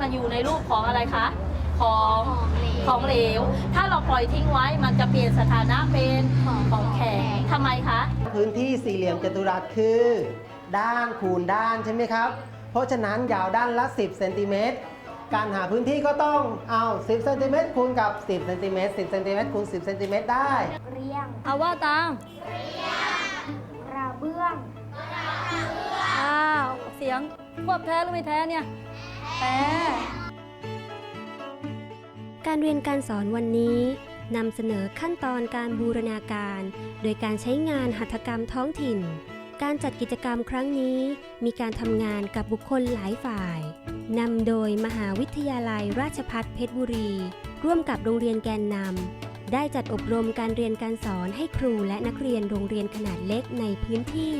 มันอยู่ในรูปของอะไรคะของของเหลว ถ้าเราปล่อยทิ้งไว้มันจะเปลี่ยนสถานะเป็นของแข็งทำไมคะ พื้นที่สี่เหลี่ยมจัตุรัสคือ ด้านคูณด้านใช่ไหมครับ เพราะฉะนั้นยาวด้านละ 10เซนติเมตรการหาพื้นที่ก็ต้องเอา 10เซนติเมตรคูณกับ 10เซนติเมตร10เซนติเมตรคูณ10เซนติเมตรได้ เรียงเอาว่าตามกระเบื้องอ้าวเสียงควบแท้หรือไม่แท้เนี่ย แท้การเรียนการสอนวันนี้นำเสนอขั้นตอนการบูรณาการ โดยการใช้งานหัตถกรรมท้องถิ่น การจัดกิจกรรมครั้งนี้ มีการทำงานกับบุคคลหลายฝ่ายนำโดยมหาวิทยาลัยราชภัฏเพชรบุรี ร่วมกับโรงเรียนแกนนำได้จัดอบรมการเรียนการสอนให้ครูและนักเรียนโรงเรียนขนาดเล็กในพื้นที่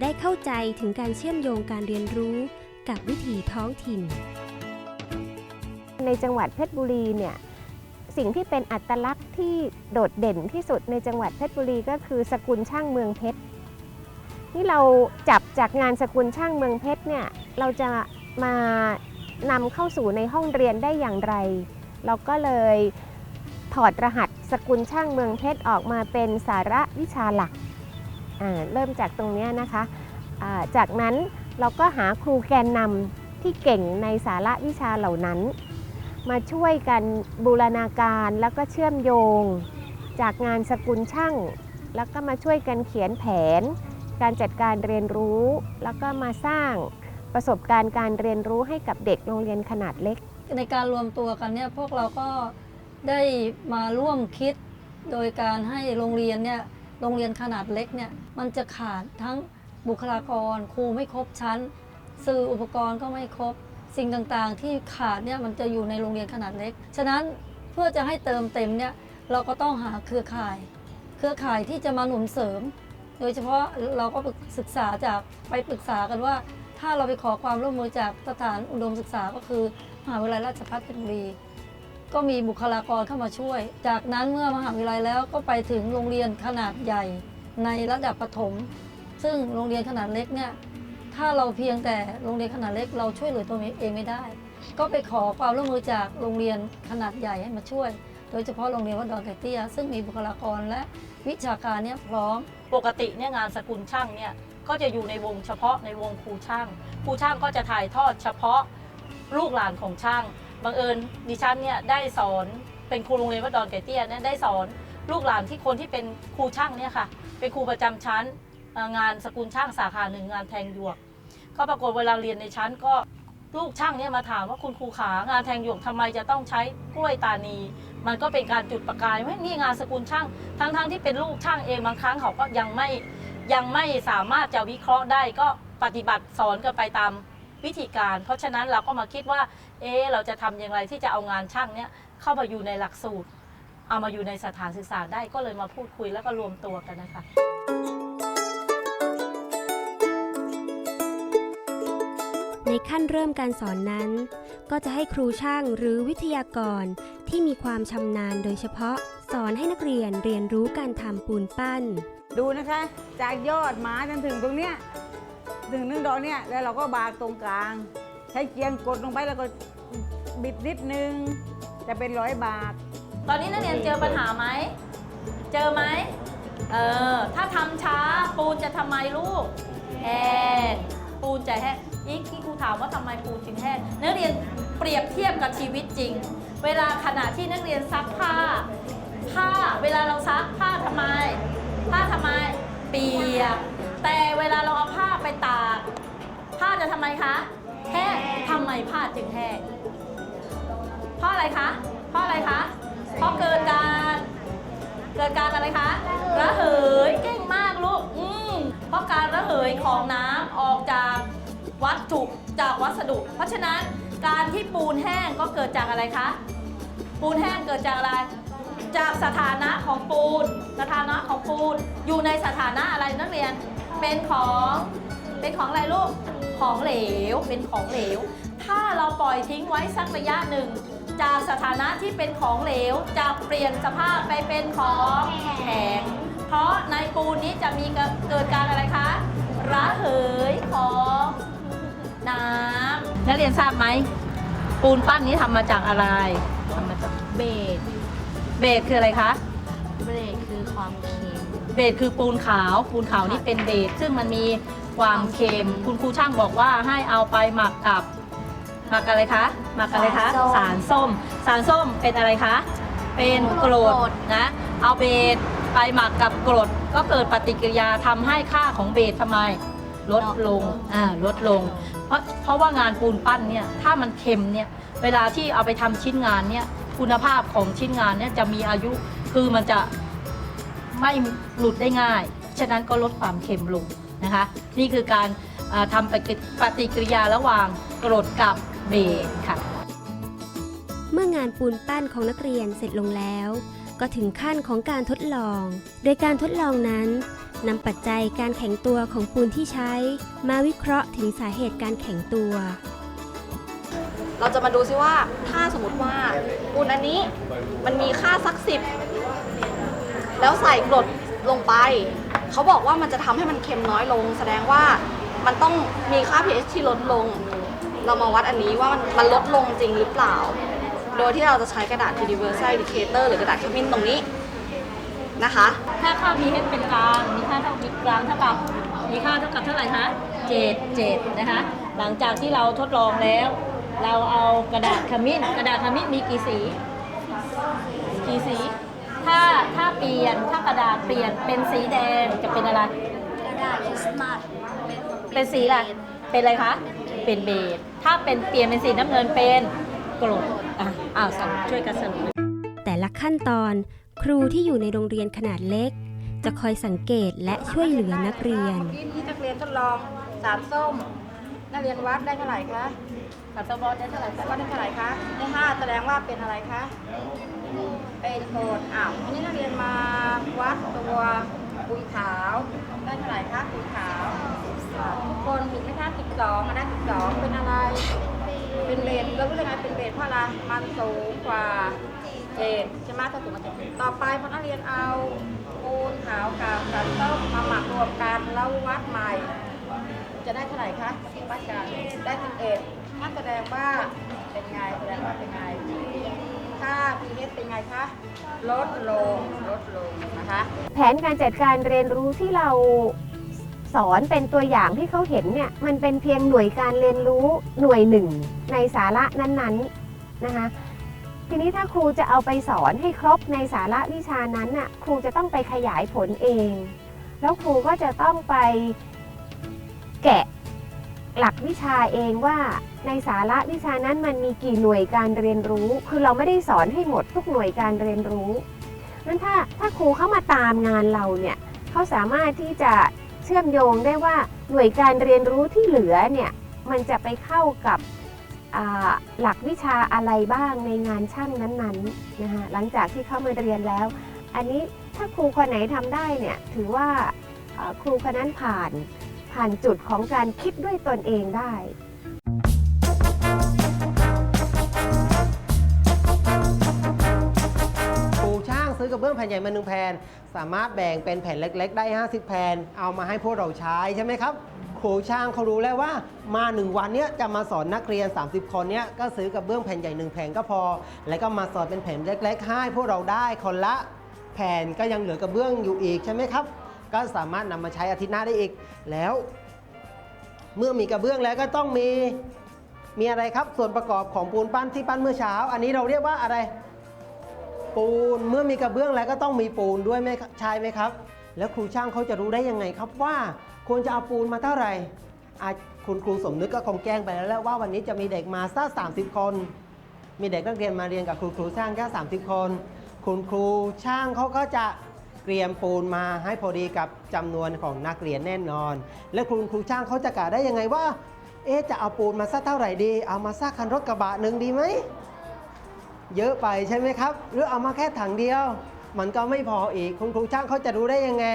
ได้เข้าใจถึงการเชื่อมโยงการเรียนรู้ กับวิถีท้องถิ่น ในจังหวัดเพชรบุรีเนี่ยสิ่งที่เป็นอัตลักษณ์ที่โดดเด่นที่สุดในจังหวัดเพชรบุรีก็คือสกุลช่างเมืองเพชรที่เราจับจากงานสกุลช่างเมืองเพชรเนี่ยเราจะมานำเข้าสู่ในห้องเรียนได้อย่างไร เราก็เลยถอดรหัสสกุลช่างเมืองเพชรออกมาเป็นสาระวิชาหลักอ่าเริ่มจากตรงนี้นะคะจากนั้น เราก็หาครูแกนนำที่เก่งในสาระวิชาเหล่านั้น มาช่วยกันบูรณาการแล้วก็เชื่อมโยง จากงานสกุลช่าง แล้วก็มาช่วยกันเขียนแผน การจัดการเรียนรู้ แล้วก็มาสร้างประสบการณ์การเรียนรู้ให้กับเด็กโรงเรียนขนาดเล็ก ในการรวมตัวกันเนี่ยพวกเราก็ได้มาร่วมคิดโดยการให้โรงเรียนเนี่ยโรงเรียนขนาดเล็กเนี่ยมันจะขาดทั้ง บุคลากรครูไม่ครบชั้น สื่ออุปกรณ์ก็ไม่ครบ สิ่งต่างๆ ที่ขาดเนี่ยมันจะอยู่ในโรงเรียนขนาดเล็ก ฉะนั้นเพื่อจะให้เติมเต็มเนี่ยเราก็ต้องหาเครือข่าย เครือข่ายที่จะมาหนุนเสริม โดยเฉพาะเราก็ศึกษาจากไปปรึกษากันว่า ถ้าเราไปขอความร่วมมือจากสถานอุดมศึกษาก็คือมหาวิทยาลัยราชภัฏเพชรบุรีก็มีบุคลากรเข้ามาช่วย จากนั้นเมื่อมหาวิทยาลัยแล้วก็ไปถึงโรงเรียนขนาดใหญ่ในระดับประถม ซึ่งโรงเรียนขนาดเล็กเนี่ยถ้าเราเพียงแต่โรงเรียนขนาดเล็กเราช่วยเหลือตัวเองไม่ได้ ก็ไปขอความร่วมมือจากโรงเรียนขนาดใหญ่ให้มาช่วย โดยเฉพาะโรงเรียนวัดดอนไก่เตี้ยซึ่งมีบุคลากรและวิชาการเนี่ยพร้อม ปกติเนี่ยงานสกุลช่างเนี่ยก็จะอยู่ในวงเฉพาะในวงครูช่างครูช่างก็จะถ่ายทอดเฉพาะลูกหลานของช่างบังเอิญดิฉันเนี่ยได้สอนเป็นครูโรงเรียนวัดดอนไก่เตี้ยเนี่ยได้สอนลูกหลานที่คนที่เป็นครูช่างเนี่ยค่ะ เป็นครูประจำชั้น งานสกุลช่างสาขาหนึ่งงานแทงหยวก ก็ปรากฏเวลาเรียนในชั้นก็ลูกช่างเนี่ยมาถามว่าคุณครูขางานแทงหยวกทำไมจะต้องใช้กล้วยตานี มันก็เป็นการจุดประกายว่านี่งานสกุลช่าง ทั้งๆที่เป็นลูกช่างเองบางครั้งเขาก็ยังไม่ยังไม่สามารถจะวิเคราะห์ได้ก็ปฏิบัติสอนกันไปตามวิธีการ เพราะฉะนั้นเราก็มาคิดว่า เอ๊ะเราจะทำอย่างไรที่จะเอางานช่างเนี้ยเข้ามาอยู่ในหลักสูตร เอามาอยู่ในสถานศึกษาได้ก็เลยมาพูดคุยแล้วก็รวมตัวกันนะคะ ในขั้นเริ่มการสอนนั้น ก็จะให้ครูช่างหรือวิทยากรที่มีความชำนาญโดยเฉพาะ สอนให้นักเรียนเรียนรู้การทำปูนปั้น ดูนะคะ จากยอดไม้จนถึงตรงเนี้ยถึงนึงดอกเนี้ยแล้วเราก็บากตรงกลาง ใช้เกียงกดลงไปแล้วก็บิดนิดนึง จะเป็นร้อยบาท ตอนนี้นักเรียนเจอปัญหาไหม เจอไหมเออถ้าทำช้าปูนจะทำไมลูกแห้งปูนจะแห้ง นี่ที่ครูถามว่าทำไมปูถึงแห้งนักเรียนเปรียบเทียบกับชีวิตจริง เวลาขณะที่นักเรียนซักผ้า ผ้าเวลาเราซักผ้าทำไม ผ้าทำไม เปียก แต่เวลาเราเอาผ้าไปตาก ผ้าจะทำไมคะแห้งทำไมผ้าจึงแห้งเพราะอะไรคะเพราะอะไรคะเพราะเกิดการเกิดการอะไรคะระเหยเก่งมากลูกอืมเพราะการระเหยของน้ำออกจาก วัตถุจากวัสดุ เพราะฉะนั้นการที่ปูนแห้งก็เกิดจากอะไรคะ ปูนแห้งเกิดจากอะไร จากสถานะของปูน สถานะของปูน อยู่ในสถานะอะไรนักเรียน เป็นของ เป็นของอะไรลูก ของเหลว เป็นของเหลว ถ้าเราปล่อยทิ้งไว้สักระยะหนึ่ง จากสถานะที่เป็นของเหลว จะเปลี่ยนสภาพไปเป็นของแข็ง เพราะในปูนนี้จะมีเกิดการอะไรคะระเหยของ น้ำนักเรียนทราบไหม ปูนปั้นนี้ทำมาจากอะไรทำมาจากเบสเบสคืออะไรคะ เบสคือความเค็ม เบสคือปูนขาว ปูนขาวนี่เป็นเบสซึ่งมันมีความเค็ม คุณครูช่างบอกว่าให้เอาไปหมักกับหมักอะไรคะหมักอะไรคะสารส้ม สารส้มเป็นอะไรคะ เป็นกรดนะ เอาเบสไปหมักกับกรดก็เกิดปฏิกิริยาทำให้ค่าของเบสทำไม ลดลงอ่าลดลง เพราะเพราะว่างานปูนปั้นเนี่ยถ้ามันเค็มเนี่ยเวลาที่เอาไปทำชิ้นงานเนี่ยคุณภาพของชิ้นงานเนี่ยจะมีอายุคือมันจะไม่หลุดได้ง่าย ฉะนั้นก็ลดความเค็มลงนะคะ นี่คือการอ่าทำปฏิปฏิกิริยาระหว่างกรดกับเบสค่ะ เมื่องานปูนปั้นของนักเรียนเสร็จลงแล้ว ก็ถึงขั้นของการทดลอง โดยการทดลองนั้น นำปัจจัยการแข็งตัวของปูนที่ใช้ มาวิเคราะห์ถึงสาเหตุการแข็งตัว เราจะมาดูซิว่าถ้าสมมติว่าปูนอันนี้มันมีค่าสักสิบแล้วใส่กรดลงไป เขาบอกว่ามันจะทำให้มันเค็มน้อยลง แสดงว่ามันต้องมีค่า pH ที่ลดลง เรามาวัดอันนี้ว่ามันมันลดลงจริงหรือเปล่า โดยที่เราจะใช้กระดาษ universal indicator หรือกระดาษขมิ้นตรงนี้ นะคะ ถ้าค่า pH เป็นกลาง มีค่าเท่ามีกลางเท่ากับ มีค่าเท่ากับเท่าไหร่คะเจ็ดเจ็ดนะคะ หลังจากที่เราทดลองแล้ว เราเอากระดาษขมิ้น กระดาษขมิ้นมีกี่สี กี่สี ถ้าถ้าเปลี่ยน ถ้ากระดาษเปลี่ยนเป็นสีแดงจะเป็นอะไร กระดาษคริสต์มาสเป็นสีอะไร เป็นอะไรคะ เป็นเบสถ้าเป็นเปลี่ยนเป็นสีน้ำเงินเป็นกรดอะอ้าวสรุปช่วยกันสรุปแต่ละขั้นตอน ครูที่อยู่ในโรงเรียนขนาดเล็ก จะคอยสังเกตและช่วยเหลือนักเรียน ที่ที่นักเรียนทดลองสารส้ม นักเรียนวัดได้เท่าไหร่คะปัสสาวะได้เท่าไหร่วัดได้เท่าไหร่คะได้ห้าแสดงว่าเป็นอะไรคะ เป็นโกดอ้าวอันนี้นักเรียนมาวัดตัวปูนขาวได้เท่าไหร่คะปูนขาวทุกคนผิดไหมคะสิบสองได้สิบสองเป็นอะไร เป็นเบสเรารู้ได้ไงเป็นเบสเพราะอะไรมันสูงกว่า เจนใช่ไหมถ้าสูงกว่าเจนต่อไปพอนักเรียนเอาปูนขาวกับสารส้มมาหมักรวมกันแล้ววัดใหม่ จะได้เท่าไหร่คะวัดกันได้สิบเอ็ดนั่นแสดงว่าเป็นไงแสดงว่าเป็นไงถ้า pH เป็นไงคะลดลงลดลงนะคะ แผนการจัดการเรียนรู้ที่เราสอนเป็นตัวอย่างที่เขาเห็นเนี่ยมันเป็นเพียงหน่วยการเรียนรู้หน่วยหนึ่งในสาระนั้นๆนะคะ ทีนี้ถ้าครูจะเอาไปสอนให้ครบในสาระวิชานั้นน่ะครูจะต้องไปขยายผลเอง แล้วครูก็จะต้องไปแกะหลักวิชาเองว่าในสาระวิชานั้นมันมีกี่หน่วยการเรียนรู้ คือเราไม่ได้สอนให้หมดทุกหน่วยการเรียนรู้นั้นถ้าถ้าครูเข้ามาตามงานเราเนี่ยเขาสามารถที่จะเชื่อมโยงได้ว่าหน่วยการเรียนรู้ที่เหลือเนี่ยมันจะไปเข้ากับ หลักวิชาอะไรบ้างในงานช่างนั้นๆนะคะหลังจากที่เข้ามาเรียนแล้ว อันนี้ถ้าครูคนไหนทำได้เนี่ยถือว่าครูคนนั้นผ่านผ่านจุดของการคิดด้วยตนเองได้ครูช่างซื้อกระเบื้องแผ่นใหญ่มาหนึ่งแผ่นสามารถแบ่งเป็นแผ่นเล็ก ๆ ได้ 50 แผ่นเอามาให้พวกเราใช้ใช่ไหมครับ ครูช่างเขารู้แล้วว่ามาหนึ่งวันเนี้ยจะมาสอนนักเรียน 30 คนเนี้ยก็ซื้อกระเบื้องแผ่นใหญ่หนึ่งแผ่นก็พอ แล้วก็มาสอนเป็นแผ่นเล็ก ๆ ให้พวกเราได้คนละแผ่นก็ยังเหลือกระเบื้องอยู่อีกใช่ไหมครับ ก็สามารถนำมาใช้อาทิตย์หน้าได้อีกแล้ว เมื่อมีกระเบื้องแล้วก็ต้องมีมีอะไรครับ ส่วนประกอบของปูนปั้นที่ปั้นเมื่อเช้า อันนี้เราเรียกว่าอะไรปูนเมื่อมีกระเบื้องแล้วก็ต้องมีปูนด้วยไหมใช่ไหมครับ แล้วครูช่างเขาจะรู้ได้ยังไงครับว่า ควรจะเอาปูนมาเท่าไหร่คุณครูสมนึกก็คงแจ้งไปแล้วและว่าวันนี้จะมีเด็กมาสักสามสิบคน มีเด็กนักเรียนมาเรียนกับครูครูช่างแค่สามสิบคน คุณครูช่างเขาก็จะเตรียมปูนมาให้พอดีกับจำนวนของนักเรียนแน่นอน และคุณครูช่างเขาจะกะได้ยังไงว่า เอ๊จะเอาปูนมาสักเท่าไหร่ดี เอามาสักคันรถกระบะหนึ่งดีไหม เยอะไปใช่ไหมครับ หรือเอามาแค่ถังเดียว มันก็ไม่พออีก คุณครูช่างเขาจะรู้ได้ยังไง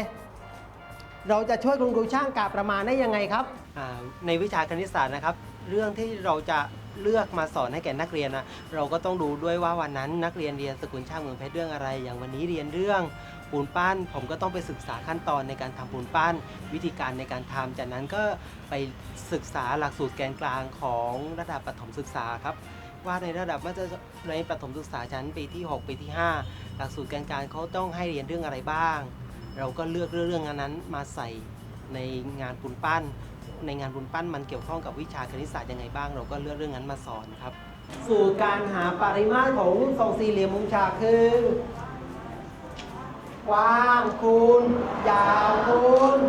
เราจะช่วยคุณครูช่างกะประมาณได้ยังไงครับอ่าในวิชาคณิตศาสตร์นะครับ เรื่องที่เราจะเลือกมาสอนให้แก่นักเรียนนะเราก็ต้องดูด้วยว่าวันนั้นนักเรียนเรียนสกุลช่างเมืองเพชรเรื่องอะไร อย่างวันนี้เรียนเรื่องปูนปั้น ผมก็ต้องไปศึกษาขั้นตอนในการทำปูนปั้น วิธีการในการทำจากนั้นก็ไปศึกษาหลักสูตรแกนกลางของระดับประถมศึกษาครับ ว่าในระดับมัธยมในประถมศึกษาชั้นปีที่ 6 ปีที่ 5 หลักสูตรแกนกลางเขาต้องให้เรียนเรื่องอะไรบ้าง เราก็เลือกเรื่องนั้นมาใส่ในงานปูนปั้น ในงานปูนปั้นมันเกี่ยวข้องกับวิชาคณิตศาสตร์ยังไงบ้าง เราก็เลือกเรื่องนั้นมาสอนครับ สูตรการหาปริมาตรของรูปทรงสี่เหลี่ยมมุมฉากคือกว้างคูณ ยาวคูณ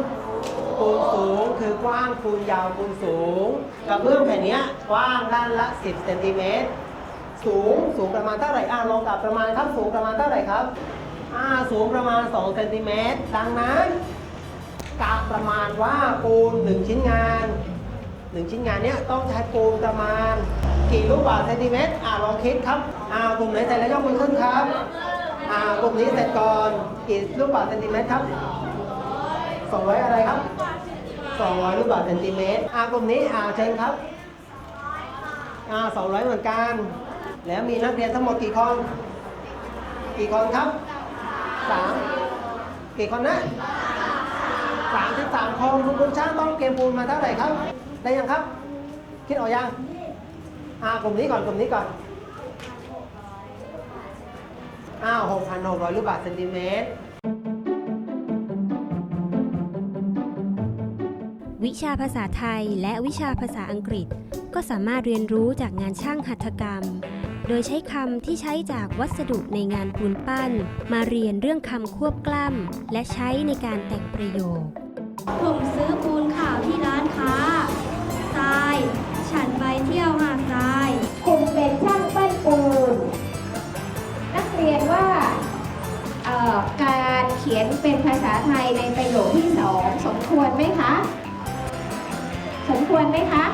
คูณสูงคือกว้างคูณยาวคูณสูงกระเบื้องแผ่นนี้กว้างด้านละ 10เซนติเมตรสูงสูงประมาณเท่าไหร่อ่าลองกลับประมาณครับสูงประมาณเท่าไหร่ครับ อ่าสูงประมาณ2เซนติเมตรดังนั้นกะประมาณว่าปูนหนึ่งชิ้นงานหนึ่งชิ้นงานเนี้ยต้องใช้ปูนประมาณ กี่ลูกบาศก์เซนติเมตรอ่าลองคิดครับอ่ากลุ่มไหนเสร็จแล้วยกมือขึ้นครับอ่ากลุ่มนี้เสร็จก่อนกี่ลูกบาศก์เซนติเมตรครับ200อะไรครับ200ลูกบาศก์เซนติเมตรอ่ากลุ่มนี้อ่าเชิญครับอ่า200 เหมือนกัน แล้วมีนักเรียนทั้งหมดกี่คน กี่คนครับ 3กี่คนนะ33คนคุณครูช่างต้องเกมปูนมาเท่าไหร่ครับ ได้ยังครับ คิดออกยังอ่ากลุ่มนี้ก่อนกลุ่มนี้ก่อนอ้าว6,600ลูกบาศก์เซนติเมตรวิชาภาษาไทยและวิชาภาษาอังกฤษ ก็สามารถเรียนรู้จากงานช่างหัตถกรรม โดยใช้คำที่ใช้จากวัสดุในงานปูนปั้น มาเรียนเรื่องคำควบกล้ำและใช้ในการแต่งประโยค ผมซื้อปูนขาวที่ร้านค้าทราย ฉันไปเที่ยวหาดทรายคุณเป็นช่างปั้นปูน นักเรียนว่าเอ่อการเขียนเป็นภาษาไทยในประโยคที่สองสมควรไหมคะ สมควรไหมคะ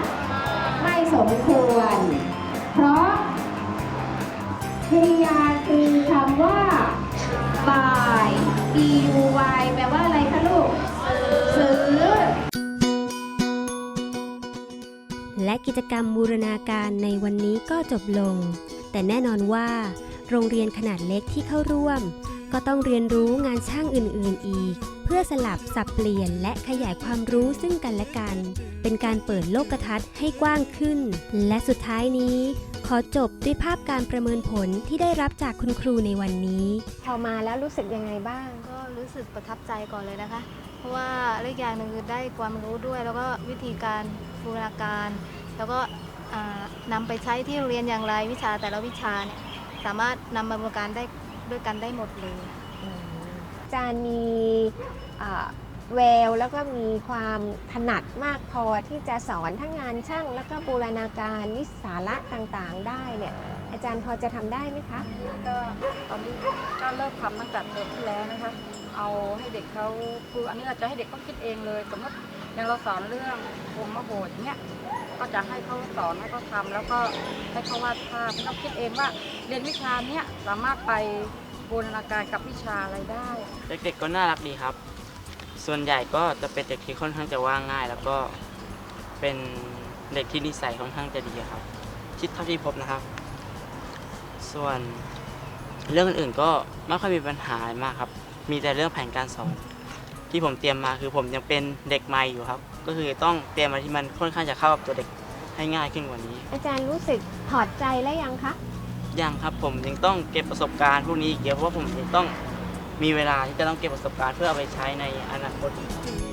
ไม่สมควร เพราะก ริยาคือคำว่า by b u y แปลว่าอะไรคะลูก ซื้อ และกิจกรรมบูรณาการในวันนี้ก็จบลง แต่แน่นอนว่า โรงเรียนขนาดเล็กที่เข้าร่วม ก็ต้องเรียนรู้งานช่างอื่น ๆ อีก เพื่อสลับสับเปลี่ยนและขยายความรู้ซึ่งกันและกัน เป็นการเปิดโลกทัศน์ให้กว้างขึ้น และสุดท้ายนี้ ขอจบด้วยภาพการประเมินผลที่ได้รับจากคุณครูในวันนี้ พอมาแล้วรู้สึกยังไงบ้าง ก็รู้สึกประทับใจก่อนเลยนะคะ เพราะว่าเรื่องอย่างหนึ่งคือได้ความรู้ด้วย แล้วก็วิธีการบูรณาการ แล้วก็อ่านำไปใช้ที่โรงเรียนอย่างไรวิชาแต่ละวิชาเนี่ยสามารถนำมาบูรณาการได้ด้วยกันได้หมดเลยอาจารย์มีอ่า แววแล้วก็มีความถนัดมากพอที่จะสอนทั้งงานช่างแล้วก็บูรณาการวิสาระต่างๆ ได้เนี่ยอาจารย์พอจะทำได้ไหมคะ ก็ตอนนี้ก็เริ่มทำตั้งแต่เทอมที่แล้วนะคะ เอาให้เด็กเขาคืออันนี้เราจะให้เด็กเขาคิดเองเลย สมมติอย่างเราสอนเรื่องวงมโหดอย่างเงี้ยก็จะให้เขาสอนให้เขาทำแล้วก็ให้เขาวาดภาพให้เขาคิดเองว่าเรียนวิชาเนี้ยสามารถไปบูรณาการกับวิชาอะไรได้ เด็กๆก็น่ารักดีครับ ส่วนใหญ่ก็จะเป็นเด็กที่ค่อนข้างจะว่าง่าย แล้วก็เป็นเด็กที่นิสัยค่อนข้างจะดีครับคิดเท่าที่พบนะครับ ส่วนเรื่องอื่นๆก็ไม่ค่อยมีปัญหามากครับ มีแต่เรื่องแผนการสอนที่ผมเตรียมมาคือผมยังเป็นเด็กใหม่อยู่ครับ ก็คือต้องเตรียมอะไรที่มันค่อนข้างจะเข้ากับตัวเด็กให้ง่ายขึ้นกว่านี้ อาจารย์รู้สึกถอดใจแล้วยังคะยังครับผมยังต้องเก็บประสบการณ์พวกนี้อีกเยอะเพราะว่าผมยังต้อง มีเวลาที่จะต้องเก็บประสบการณ์เพื่อเอาไปใช้ในอนาคตอืม